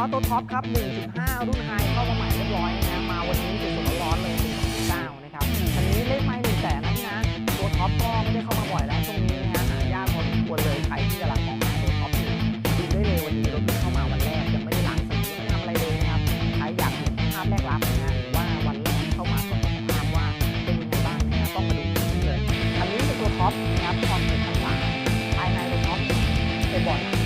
อสตัวท็อปครับ 1.5 รุ่นไฮเข้ามาใหม่เรียบร้อยนะฮะมาวันนี้สดๆร้อนๆเลย1.9นะครับคันนี้เลขไม้1แสนนะพี่นะ ตัวท็อปก็ไม่ได้เข้ามาบ่อยแล้วช่วงนี้นะฮะหายากพอสมควรเลยใครที่กำลังมองหาตัวท็อปอยู่ดูได้เลยวันนี้รถเพิ่งเข้ามาวันแรกยังไม่ได้ล้างสีไม่ได้ทำอะไรเลยนะครับใครอยากเห็นภาพแรกรับนะฮะว่าวันแรกเข้ามาสดสภาพว่าเป็นยังไงบ้างนะฮะต้องมาดูที่นี่เลยอันนี้เป็นตัวท็อปนะครับท็อปเป็นพันสามภายในตัวท็อปเป็นบอร์ด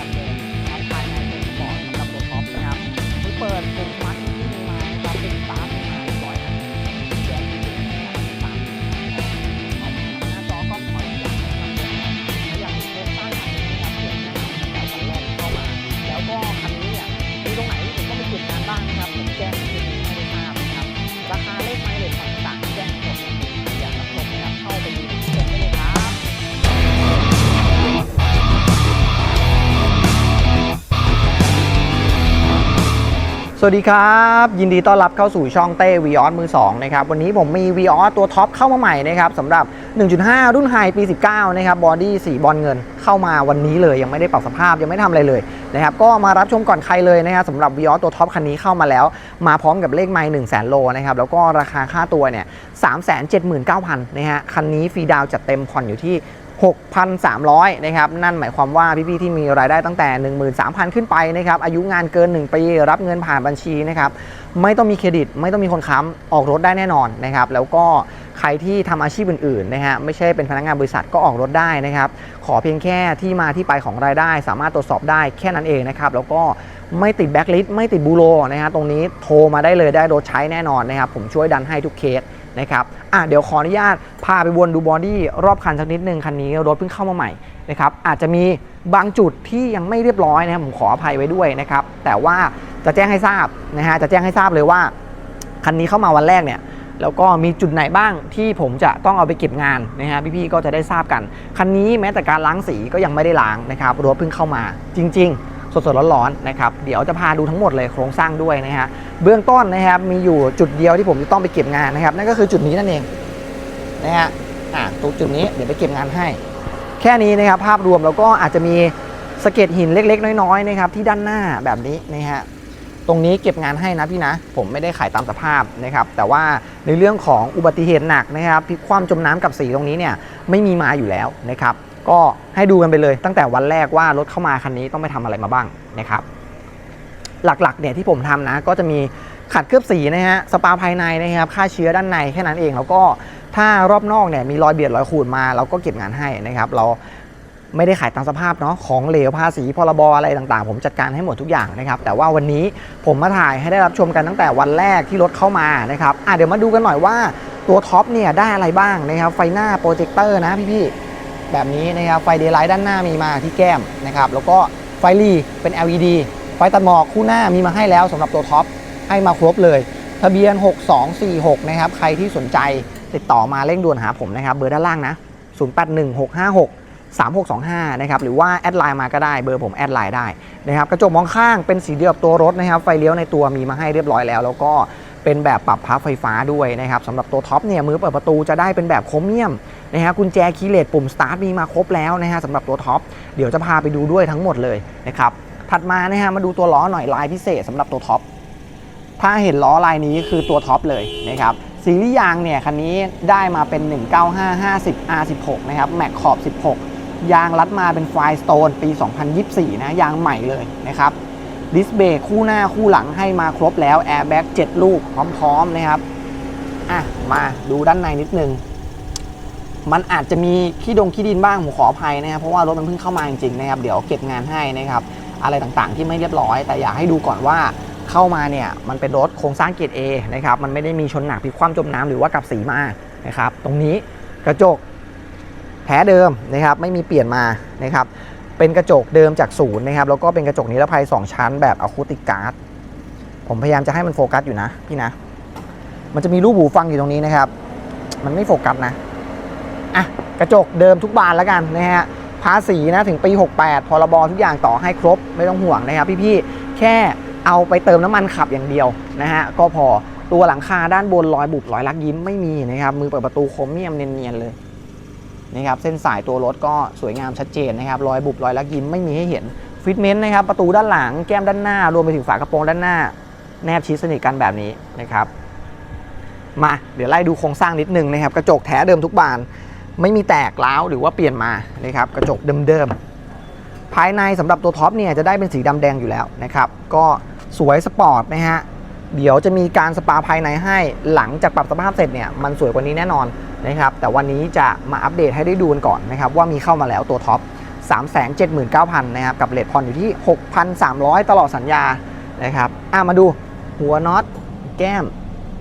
สวัสดีครับ ยินดีต้อนรับเข้าสู่ช่องเต้วีออสมือ2นะครับ วันนี้ผมมีวีออสตัวท็อปเข้ามาใหม่นะครับสำหรับ 1.5 รุ่นไฮปี 19 นะครับ บอดี้สีบอลเงินเข้ามาวันนี้เลยยังไม่ได้ปรับสภาพยังไม่ทำอะไรเลยนะครับ ก็มารับชมก่อนใครเลยนะครับสำหรับวีออตัวท็อปคันนี้เข้ามาแล้ว มาพร้อมกับเลขไมล์1 0 0 0 0แสนโลนะครับ แล้วก็ราคาค่าตัวเนี่ย379,000นะฮะ คันนี้ฟรีดาวน์จัดเต็มผ่อนอยู่ที่ 6,300 นะครับ นั่นหมายความว่าพี่ๆที่มีรายได้ตั้งแต่ 13,000 ขึ้นไปนะครับ อายุงานเกิน 1 ปี รับเงินผ่านบัญชีนะครับ ไม่ต้องมีเครดิต ไม่ต้องมีคนค้ำออกรถได้แน่นอนนะครับ แล้วก็ใครที่ทำอาชีพอื่นๆนะฮะไม่ใช่เป็นพนักงานบริษัทก็ออกรถได้นะครับ ขอเพียงแค่ที่มาที่ไปของรายได้ สามารถตรวจสอบได้แค่นั้นเองนะครับ แล้วก็ไม่ติดแบ็คลิสต์ไม่ติดบูโรนะฮะตรงนี้โทรมาได้เลยได้รถใช้แน่นอนนะครับ ผมช่วยดันให้ทุกเคสนะครับอะเดี๋ยวขออนุญาตพาไปวนดูบอดี้รอบคันสักนิดนึงคันนี้รถเพิ่งเข้ามาใหม่นะครับอาจจะมีบางจุดที่ยังไม่เรียบร้อยนะครับผมขออภัยไว้ด้วยนะครับแต่ว่าจะแจ้งให้ทราบนะฮะจะแจ้งให้ทราบเลยว่า คันนี้เข้ามาวันแรกเนี่ย แล้วก็มีจุดไหนบ้างที่ผมจะต้องเอาไปเก็บงานนะฮะพี่ๆก็จะได้ทราบกัน คันนี้แม้แต่การล้างสีก็ยังไม่ได้ล้างนะครับรถเพิ่งเข้ามาจริง ๆสดๆร้อนๆนะครับเดี๋ยวจะพาดูทั้งหมดเลยโครงสร้างด้วยนะฮะเบื้องต้นนะครับมีอยู่จุดเดียวที่ผมจะต้องไปเก็บงานนะครับนั่นก็คือจุดนี้นั่นเองนะฮะอ่าตรงจุดนี้เดี๋ยวไปเก็บงานให้ แค่นี้นะครับภาพรวมแล้วก็อาจจะมีสะเก็ดหินเล็ก ๆ น้อยๆนะครับที่ด้านหน้าแบบนี้นะฮะ ตรงนี้เก็บงานให้นะพี่นะ ผมไม่ได้ขายตามสภาพนะครับ แต่ว่าในเรื่องของอุบัติเหตุหนักนะครับพิคว่ำจมน้ำกับสีตรงนี้เนี่ยไม่มีมาอยู่แล้วนะครับ ก็ให้ดูกันไปเลยตั้งแต่วันแรกว่ารถเข้ามาคันนี้ต้องไปทำอะไรมาบ้างนะครับ หลักๆเนี่ยที่ผมทำนะ ก็จะมีขัดเคลือบสีนะฮะสปาภายในนะครับฆ่าเชื้อด้านในแค่นั้นเอง แล้วก็ถ้ารอบนอกเนี่ยมีรอยเบียดรอยขูดมาเราก็เก็บงานให้นะครับ เรา ไม่ได้ขายตามสภาพเนาะของเหลวภาษีพรบอะไรต่างๆ ผมจัดการให้หมดทุกอย่างนะครับ แต่ว่าวันนี้ผมมาถ่ายให้ได้รับชมกันตั้งแต่วันแรกที่รถเข้ามานะครับอะเดี๋ยวมาดูกันหน่อยว่าตัวท็อปเนี่ยได้อะไรบ้างนะครับไฟหน้าโปรเจคเตอร์นะพี่ๆแบบนี้นะครับไฟเดย์ไลท์ด้านหน้ามีมาที่แก้มนะครับแล้วก็ไฟลีเป็น LED ไฟตัดหมอกคู่หน้ามีมาให้แล้วสำหรับตัวท็อปให้มาครบเลย ทะเบียน 6246 นะครับ ใครที่สนใจติดต่อมาเร่งด่วนหาผมนะครับ เบอร์ด้านล่างนะ 081656 3625 นะครับ หรือว่าแอดไลน์มาก็ได้ เบอร์ผมแอดไลน์ได้นะครับ กระจกมองข้างเป็นสีเดียวกับตัวรถนะครับ ไฟเลี้ยวในตัวมีมาให้เรียบร้อยแล้ว แล้วก็เป็นแบบปรับพับไฟฟ้าด้วยนะครับสำหรับตัวท็อปเนี่ยมือเปิดประตูจะได้เป็นแบบโครเมียมนะฮะกุญแจคีย์เลสปุ่มสตาร์ทมีมาครบแล้วนะฮะสำหรับตัวท็อปเดี๋ยวจะพาไปดูด้วยทั้งหมดเลยนะครับ ถัดมานะฮะมาดูตัวล้อหน่อยลายพิเศษสำหรับตัวท็อปถ้าเห็นล้อลายนี้คือตัวท็อปเลยนะครับซีรีส์ยางเนี่ยคันนี้ได้มาเป็น 19550 R16 นะครับแม็กขอบ 16 ยางรัดมาเป็นไฟสโตนปี 2024 นะ ยางใหม่เลยนะครับดิสเบรกคู่หน้าคู่หลังให้มาครบแล้วแอร์แบ็ก7ลูกพร้อมๆนะครับอะมาดูด้านในนิดนึง มันอาจจะมีขี้ดงขี้ดินบ้างผมขออภัยนะครับ เพราะว่ารถมันเพิ่งเข้ามาจริงๆนะครับ เดี๋ยวเก็บงานให้นะครับ อะไรต่างๆที่ไม่เรียบร้อย แต่อยากให้ดูก่อนว่าเข้ามาเนี่ยมันเป็นรถโครงสร้างเกรด A นะครับ มันไม่ได้มีชนหนักพลิกคว่ำจมน้ำหรือว่ากับสีมานะครับ ตรงนี้กระจก แท้เดิมนะครับไม่มีเปลี่ยนมานะครับเป็นกระจกเดิมจากศูนย์นะครับแล้วก็เป็นกระจกนิรภัย 2 ชั้นแบบอะคูติกการ์ดผมพยายามจะให้มันโฟกัสอยู่นะพี่นะ มันจะมีรูปหูฟังอยู่ตรงนี้นะครับ มันไม่โฟกัสนะอะกระจกเดิมทุกบานแล้วกันนะฮะภาษีนะถึงปี 68พรบทุกอย่างต่อให้ครบไม่ต้องห่วงนะครับพี่ๆแค่เอาไปเติมน้ำมันขับอย่างเดียวนะฮะก็พอตัวหลังคาด้านบนรอยบุบรอยลักยิ้มไม่มีนะครับมือเปิดประตูโครเมียมเนียนๆเลย นะครับเส้นสายตัวรถก็สวยงามชัดเจนนะครับรอยบุบรอยลักยิ้มไม่มีให้เห็นฟิตเมนต์นะครับประตูด้านหลังแก้มด้านหน้ารวมไปถึงฝากระโปรงด้านหน้า แนบชิดสนิทกันแบบนี้นะครับมาเดี๋ยวไล่ดูโครงสร้างนิดนึงนะครับกระจกแท้เดิมทุกบาน ไม่มีแตกร้าวหรือว่าเปลี่ยนมานะครับกระจกเดิมๆภายในสำหรับตัวท็อปเนี่ยจะได้เป็นสีดำแดงอยู่แล้วนะครับก็สวยสปอร์ตนะฮะเดี๋ยวจะมีการสปาภายในให้หลังจากปรับสภาพเสร็จเนี่ยมันสวยกว่านี้แน่นอน นะครับแต่วันนี้จะมาอัปเดตให้ได้ดูกันก่อนนะครับว่ามีเข้ามาแล้วตัวท็อป 379,000นะครับกับเลทพอนอยู่ที่ 6,300 ตลอดสัญญานะครับอะมาดูหัวน็อตแก้ม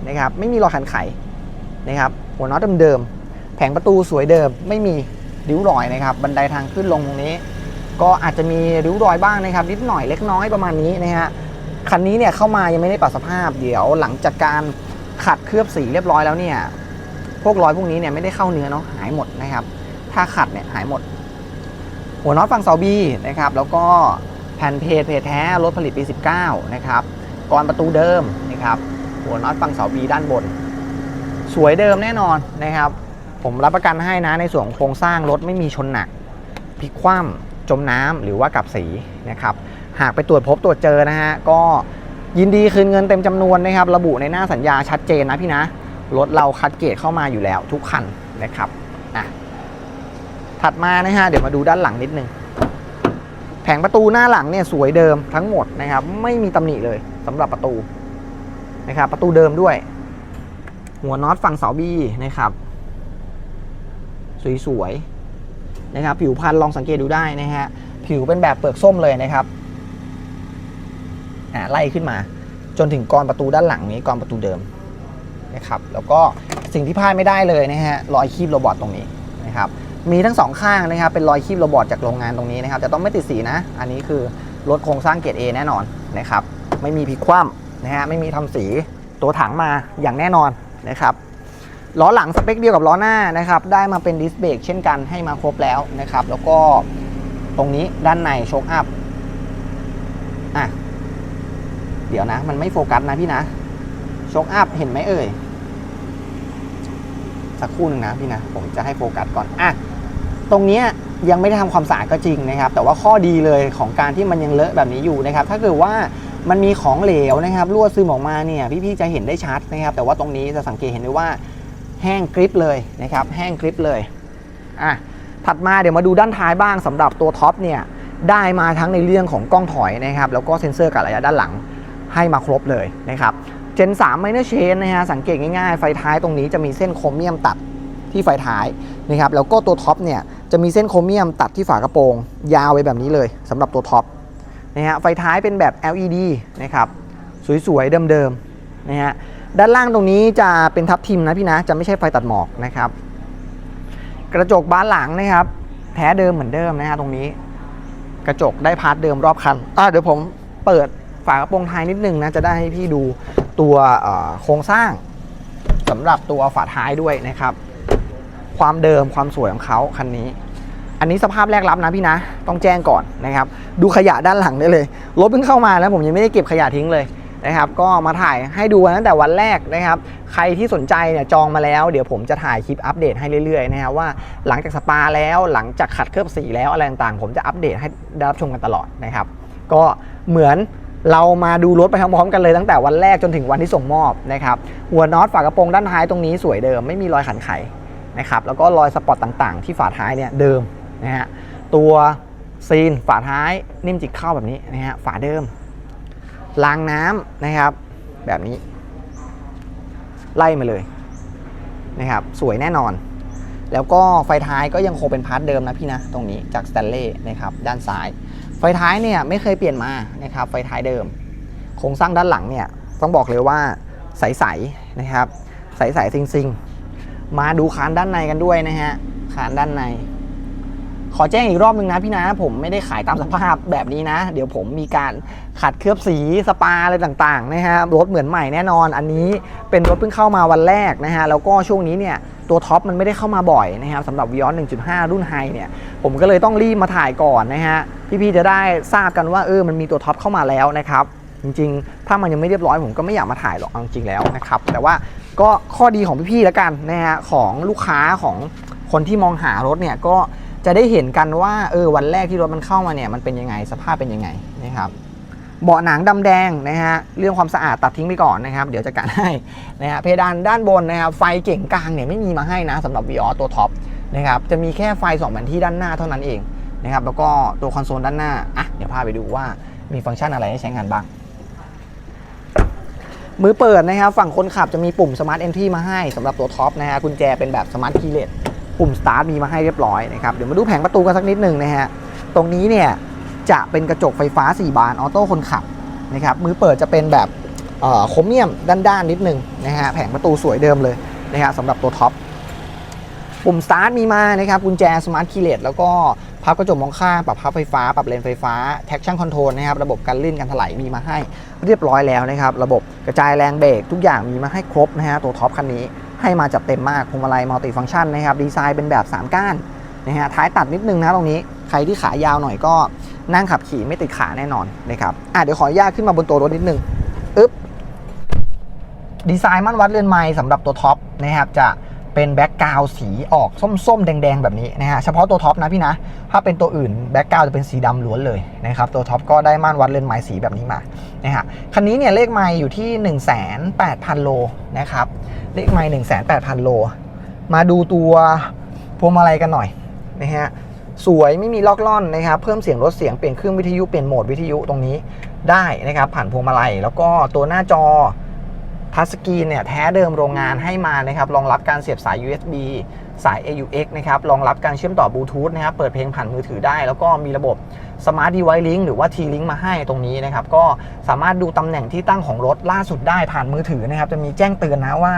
นะครับไม่มีรอยขันไขนะครับหัวน็อตเดิมๆแผงประตูสวยเดิมไม่มีริ้วรอยนะครับบันไดทางขึ้นลงตรงนี้ ก็อาจจะมีริ้วรอยบ้างนะครับนิดหน่อยเล็กน้อยประมาณนี้นะฮะคันนี้เนี่ยเข้ามายังไม่ได้ปรับสภาพเดี๋ยวหลังจากการขัดเคลือบสีเรียบร้อยแล้วเนี่ย พวกรอยพวกนี้เนี่ยไม่ได้เข้าเนื้อเนาะหายหมดนะครับ ถ้าขัดเนี่ยหายหมด หัวน็อตฝั่งเสาบีนะครับ แล้วก็แผ่นเพจเพจแท้รถผลิตปี 19 นะครับกรอนประตูเดิมนะครับ หัวน็อตฝั่งเสาบีด้านบน สวยเดิมแน่นอนนะครับ ผมรับประกันให้นะในส่วนของโครงสร้างรถไม่มีชนหนักพลิกคว่ำจมน้ำหรือว่ากับสีนะครับ หากไปตรวจพบตรวจเจอนะฮะก็ยินดีคืนเงินเต็มจำนวนนะครับ ระบุในหน้าสัญญาชัดเจนนะพี่นะ รถเราคัดเกรดเข้ามาอยู่แล้วทุกคันนะครับอะถัดมานะฮะเดี๋ยวมาดูด้านหลังนิดนึง แผงประตูหน้าหลังเนี่ยสวยเดิมทั้งหมดนะครับ ไม่มีตำหนิเลยสำหรับประตูนะครับประตูเดิมด้วย หัวน็อตฝั่งเสาบีนะครับ สวยๆนะครับ ผิวพันธุ์ลองสังเกตดูได้นะฮะผิวเป็นแบบเปลือกส้มเลยนะครับอ่าไล่ขึ้นมา จนถึงกรอนประตูด้านหลังนี้กรอนประตูเดิม นะครับแล้วก็สิ่งที่พลาดไม่ได้เลยนะฮะรอยคีบโรบอทตรงนี้นะครับมีทั้งสองข้างนะครับเป็นรอยคีบโรบอทจากโรงงานตรงนี้นะครับจะต้องไม่ติดสีนะ อันนี้คือรถโครงสร้างเกรด A แน่นอนนะครับไม่มีพลิกคว่ำนะฮะไม่มีทำสีตัวถังมาอย่างแน่นอนนะครับล้อหลังสเปคเดียวกับล้อหน้านะครับได้มาเป็นดิสเบรกเช่นกันให้มาครบแล้วนะครับแล้วก็ตรงนี้ด้านในโชคอัพอะเดี๋ยวนะ มันไม่โฟกัสนะพี่นะ ชคอัพเห็นไหมเอ่ย สักครู่หนึ่งนะพี่นะ ผมจะให้โฟกัสก่อน อะ ตรงเนี้ยยังไม่ได้ทำความสะอาดก็จริงนะครับ แต่ว่าข้อดีเลยของการที่มันยังเลอะแบบนี้อยู่นะครับ ถ้าเกิดว่ามันมีของเหลวนะครับรั่วซึมออกมาเนี่ยพี่ๆจะเห็นได้ชัดนะครับ แต่ว่าตรงนี้จะสังเกตเห็นได้ว่าแห้งกริปเลยนะครับ แห้งกริปเลยอะถัดมาเดี๋ยวมาดูด้านท้ายบ้างสำหรับตัวท็อปเนี่ยได้มาทั้งในเรื่องของกล้องถอยนะครับ แล้วก็เซ็นเซอร์กับระยะด้านหลังให้มาครบเลยนะครับ เจน3 Minor Chain นะฮะสังเกตง่ายๆ ไฟท้ายตรงนี้จะมีเส้นโครเมียมตัดที่ไฟท้ายนะครับแล้วก็ตัวท็อปเนี่ยจะมีเส้นโครเมียมตัดที่ฝากระโปรง ยาวไว้แบบนี้เลยสำหรับตัวท็อปนะฮะไฟท้ายเป็นแบบ LED นะครับสวยๆเดิมๆนะฮะด้านล่างตรงนี้จะเป็นทับทิมนะพี่นะจะไม่ใช่ไฟตัดหมอกนะครับ กระจกบ้านหลังนะครับแท้เดิมเหมือนเดิมนะฮะตรงนี้ กระจกได้พาร์ทเดิมรอบคันอะเดี๋ยวผมเปิด ฝากระโปรงท้ายนิดนึงนะจะได้ให้พี่ดูตัวโครงสร้างสำหรับตัวฝาท้ายด้วยนะครับ ความเดิมความสวยของเขาคันนี้ อันนี้สภาพแรกรับนะพี่นะ ต้องแจ้งก่อนนะครับ ดูขยะด้านหลังได้เลยรถเพิ่งเข้ามาแล้วผมยังไม่ได้เก็บขยะทิ้งเลยนะครับ ก็มาถ่ายให้ดูตั้งแต่วันแรกนะครับ ใครที่สนใจเนี่ยจองมาแล้ว เดี๋ยวผมจะถ่ายคลิปอัปเดตให้เรื่อยๆนะครับว่าหลังจากสปาแล้วหลังจากขัดเคลือบสีแล้วอะไรต่างๆ ผมจะอัปเดตให้ได้รับชมกันตลอดนะครับ ก็เหมือน เรามาดูรถไปพร้อมๆกันเลยตั้งแต่วันแรกจนถึงวันที่ส่งมอบนะครับหัวน็อตฝากระโปรงด้านท้ายตรงนี้สวยเดิมไม่มีรอยขันไขนะครับแล้วก็รอยสปอตต่างๆ ที่ฝาท้ายเนี่ยเดิมนะฮะตัวซีนฝาท้ายนิ่มจิกเข้าแบบนี้นะฮะฝาเดิมรางน้ำนะครับแบบนี้ ไล่มาเลยนะครับสวยแน่นอน แล้วก็ไฟท้ายก็ยังคงเป็นพาร์ทเดิมนะพี่นะ ตรงนี้จากสแตนเล่นะครับด้านซ้าย ไฟท้ายเนี่ยไม่เคยเปลี่ยนมานะครับไฟท้ายเดิม โครงสร้างด้านหลังเนี่ยต้องบอกเลยว่าใสๆนะครับใสๆซิงๆ มาดูคานด้านในกันด้วยนะฮะคานด้านใน ขอแจ้งอีกรอบหนึ่งนะพี่นะผมไม่ได้ขายตามสภาพแบบนี้นะ เดี๋ยวผมมีการขัดเคลือบสีสปาอะไรต่างๆนะฮะรถเหมือนใหม่แน่นอน อันนี้เป็นรถเพิ่งเข้ามาวันแรกนะฮะแล้วก็ช่วงนี้เนี่ยตัวท็อปมันไม่ได้เข้ามาบ่อยนะครับสำหรับ Vios 1.5 รุ่นไฮเนี่ยผมก็เลยต้องรีบมาถ่ายก่อนนะฮะพี่ๆจะได้ทราบกันว่าเออมันมีตัวท็อปเข้ามาแล้วนะครับจริงๆ ถ้ามันยังไม่เรียบร้อยผมก็ไม่อยากมาถ่ายหรอกจริงๆแล้วนะครับ แต่ว่าก็ข้อดีของพี่ๆแล้วกันนะฮะของลูกค้าของคนที่มองหารถเนี่ยก็ จะได้เห็นกันว่าเออวันแรกที่รถมันเข้ามาเนี่ยมันเป็นยังไงสภาพเป็นยังไงนะครับเบาะหนังดำแดงนะฮะเรื่องความสะอาดตัดทิ้งไปก่อนนะครับ เดี๋ยวจะกันให้นะฮะเพดานด้านบนนะครับไฟเก่งกลางเนี่ยไม่มีมาให้นะสำหรับ v ีออตัวท็อปนะครับจะมีแค่ไฟ2แผนที่ด้านหน้าเท่านั้นเองนะครับแล้วก็ตัวคอนโซลด้านหน้าอะเดี๋ยวพาไปดูว่ามีฟังก์ชันอะไรให้ใช้งานบ้างมือเปิดนะครับฝั่งคนขับจะมีปุ่ม Smart Entry มาให้สำหรับตัวท็อปนะฮะกุญแจเป็นแบบ Smart Keyless ปุ่ม Start มีมาให้เรียบร้อยนะครับเดี๋ยวมาดูแผงประตูกันสักนิดหนึ่งนะฮะตรงนี้เนี่ยจะเป็นกระจกไฟฟ้า 4 บานออโต้คนขับนะครับมือเปิดจะเป็นแบบโครเมียมด้านๆนิดหนึ่งนะฮะแผงประตูสวยเดิมเลยนะฮะสำหรับตัวท็อปปุ่ม Start มีมานะครับกุญแจ Smart Keyless แล้วก็พับกระจกมองข้างปรับพับไฟฟ้า ปรับเลนไฟฟ้า Traction Control นะครับระบบการลื่นการถลายมีมาให้เรียบร้อยแล้วนะครับ ระบบกระจายแรงเบรกทุกอย่างมีมาให้ครบนะฮะตัวท็อปคันนี้ ให้มาจับเต็มมากพวงมาลัยมัลติฟังก์ชันนะครับดีไซน์เป็นแบบ 3 ก้านนะฮะท้ายตัดนิดนึงนะตรงนี้ใครที่ขายาวหน่อยก็นั่งขับขี่ไม่ติดขาแน่นอนนะครับอะเดี๋ยวขออนุญาตขึ้นมาบนตัวรถนิดนึงอึ๊บดีไซน์มั่นวัดเรือนไม้สำหรับตัวท็อปนะครับจะ เป็นแบ็กกราวสีออกส้มๆ แดง ๆ แบบนี้นะฮะเฉพาะตัวท็อปนะพี่นะ ถ้าเป็นตัวอื่นแบ็กกราวจะเป็นสีดำล้วนเลยนะครับ ตัวท็อปก็ได้ม่านวัดเรือนไม้สีแบบนี้มานะฮะคันนี้เนี่ยเลขไมล์อยู่ที่ 18,000 โลนะครับ เลขไมล์18,000โล มาดูตัวพวงมาลัยกันหน่อยนะฮะสวยไม่มีล็อกล่อนนะครับเพิ่มเสียงลดเสียงเปลี่ยนเครื่องวิทยุเปลี่ยนโหมดวิทยุตรงนี้ได้นะครับผ่านพวงมาลัยแล้วก็ตัวหน้าจอ ทัชสกรีนเนี่ยแท้เดิมโรงงานให้มานะครับรองรับการเสียบสาย USB สาย AUX นะครับรองรับการเชื่อมต่อบลูทูธนะครับเปิดเพลงผ่านมือถือได้ แล้วก็มีระบบ Smart Device Link หรือว่า T-Link มาให้ตรงนี้นะครับ ก็สามารถดูตำแหน่งที่ตั้งของรถล่าสุดได้ผ่านมือถือนะครับ จะมีแจ้งเตือนนะว่า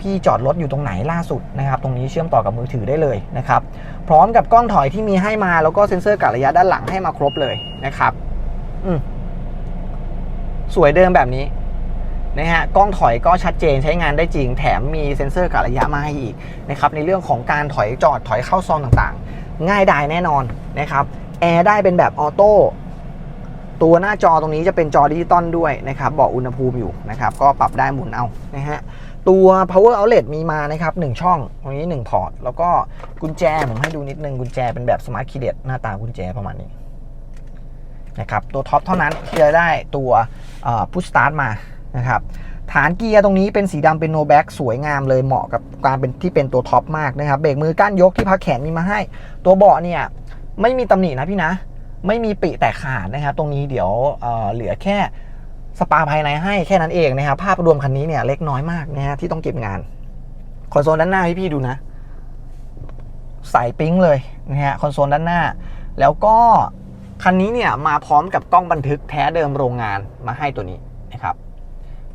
พี่จอดรถอยู่ตรงไหนล่าสุดนะครับ ตรงนี้เชื่อมต่อกับมือถือได้เลยนะครับ พร้อมกับกล้องถอยที่มีให้มาแล้วก็เซ็นเซอร์กะระยะด้านหลังให้มาครบเลยนะครับ อืสวยเดิมแบบนี้ นะฮะกล้องถอยก็ชัดเจนใช้งานได้จริง แถมมีเซ็นเซอร์กะระยะมาให้อีกนะครับในเรื่องของการถอยจอดถอยเข้าซองต่างๆ ง่ายดายแน่นอนนะครับแอร์ได้เป็นแบบออโต้ตัวหน้าจอตรงนี้จะเป็นจอดิจิตอลด้วยนะครับบอกอุณหภูมิอยู่นะครับก็ปรับได้หมุนเอานะฮะตัว power outlet มีมานะครับ 1 ช่อง ตรงนี้ 1 พอร์ต แล้วก็กุญแจ ผมให้ดูนิดนึง กุญแจเป็นแบบ smart key หน้าตากุญแจประมาณนี้นะครับ ตัวท็อปเท่านั้นที่จะได้ตัวพุชสตาร์ทมา นะครับฐานเกียร์ตรงนี้เป็นสีดำเป็นโนแบ็กสวยงามเลยเหมาะกับการเป็นที่เป็นตัวท็อปมากนะครับเบรกมือก้านยกที่พักแขนมีมาให้ ตัวเบาะเนี่ยไม่มีตำหนินะพี่นะ ไม่มีปิแตกขาดนะครับ ตรงนี้เดี๋ยวเเหลือแค่สปาภายในให้แค่นั้นเองนะครับภาพรวมคันนี้เนี่ยเล็กน้อยมากนะฮะที่ต้องเก็บงานคอนโซลด้านหน้าให้พี่ดูนะใสปิ๊งเลยนะฮะคอนโซลด้านหน้า แล้วก็คันนี้เนี่ยมาพร้อมกับกล้องบันทึกแท้เดิมโรงงานมาให้ตัวนี้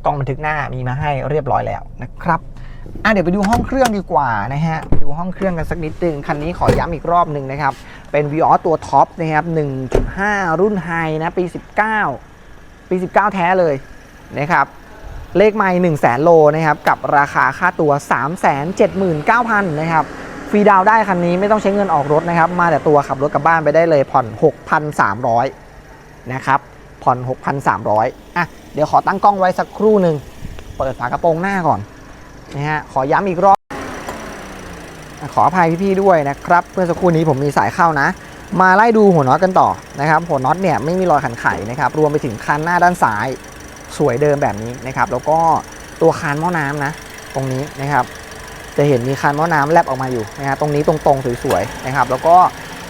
กล้องบันทึกหน้ามีมาให้เรียบร้อยแล้วนะครับอะเดี๋ยวไปดูห้องเครื่องดีกว่านะฮะไปดูห้องเครื่องกันสักนิดนึงคันนี้ขอย้ำอีกรอบหนึ่งนะครับ เป็น v ีออตัวท็อปนะครับ 1.5 รุ่นไฮนะปี 19 ปี 19 แท้เลยนะครับ เลขไม่1 0 0 0 0แสนโลนะครับ กับราคาค่าตัว 379,000นะครับ ฟรีดาวน์ได้คันนี้ไม่ต้องใช้เงินออกรถนะครับ มาแต่ตัวขับรถกลับบ้านไปได้เลยผ่อน 6,300 นะครับ ผ่อน 6,300อะเดี๋ยวขอตั้งกล้องไว้สักครู่หนึ่งเปิดฝากระโปรงหน้าก่อนนะฮะขอย้ำอีกรอบ ขออภัยพี่ๆด้วยนะครับเพื่อสักครู่นี้ผมมีสายเข้านะ มาไล่ดูหัวน็อตกันต่อนะครับหัวน็อตเนี่ยไม่มีรอยขันไขนะครับรวมไปถึงคันหน้าด้านซ้ายสวยเดิมแบบนี้นะครับแล้วก็ตัวคานหม้อน้ำนะ ตรงนี้นะครับ จะเห็นมีคานหม้อน้ำแลบออกมาอยู่นะฮะตรงนี้ตรงๆสวยๆนะครับ แล้วก็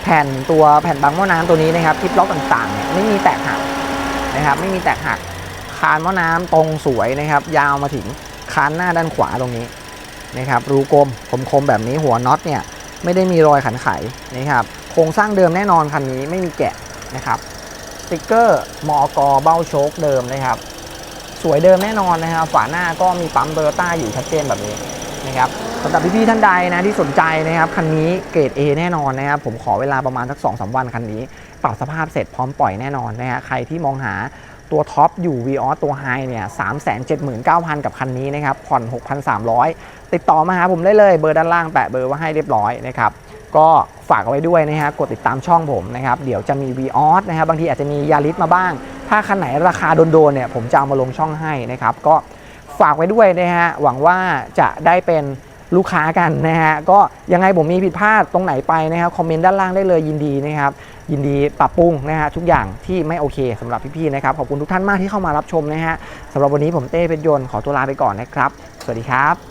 แผ่นตัวแผ่นบังหม้อน้ำตัวนี้นะครับทิปล็อกต่างๆ ไม่มีแตกหัก นะครับ ไม่มีแตกหักคานหม้อน้ำตรงสวยนะครับ ยาวมาถึงคานหน้าด้านขวาตรงนี้นะครับรูกลมคมๆแบบนี้หัวน็อตเนี่ยไม่ได้มีรอยขันไขนะครับ โครงสร้างเดิมแน่นอนคันนี้ไม่มีแกะนะครับสติกเกอร์มอกเบ้าโชคเดิมนะครับ สวยเดิมแน่นอนนะครับ ฝาหน้าก็มีปั๊มโตโยต้าอยู่ชัดเจนแบบนี้นะครับ สำหรับพี่ๆท่านใดนะที่สนใจนะครับคันนี้เกรด A แน่นอนนะครับผมขอเวลาประมาณสัก2อสวันคันนี้ปรับสภาพเสร็จพร้อมปล่อยแน่นอนนะฮะใครที่มองหาตัวท็อปอยู่ v ีออตัวไฮเนี่ยสามแสนเจ็ดหมื่นเก้าพันกับคันนี้นะครับผ่อน 6,300 ติดต่อมาหาผมได้เลยเบอร์ด้านล่างแปะเบอร์ไว้ให้เรียบร้อยนะครับก็ฝากเอาไว้ด้วยนะฮะกดติดตามช่องผมนะครับเดี๋ยวจะมี v ีออสนะครับบางทีอาจจะมียาริสมาบ้าง ถ้าคันไหนราคาโดนๆเนี่ยผมจะเอามาลงช่องให้นะครับก็ฝากไว้ด้วยนะฮะหวังว่าจะได้เป็น ลูกค้ากันนะฮะก็ยังไงผมมีผิดพลาดตรงไหนไปนะครับคอมเมนต์ด้านล่างได้เลยยินดีนะครับยินดีปรับปรุงนะฮะทุกอย่างที่ไม่โอเคสำหรับพี่ๆนะครับขอบคุณทุกท่านมากที่เข้ามารับชมนะฮะสำหรับวันนี้ผมเต้เพชรยนต์ขอตัวลาไปก่อนนะครับ สวัสดีครับ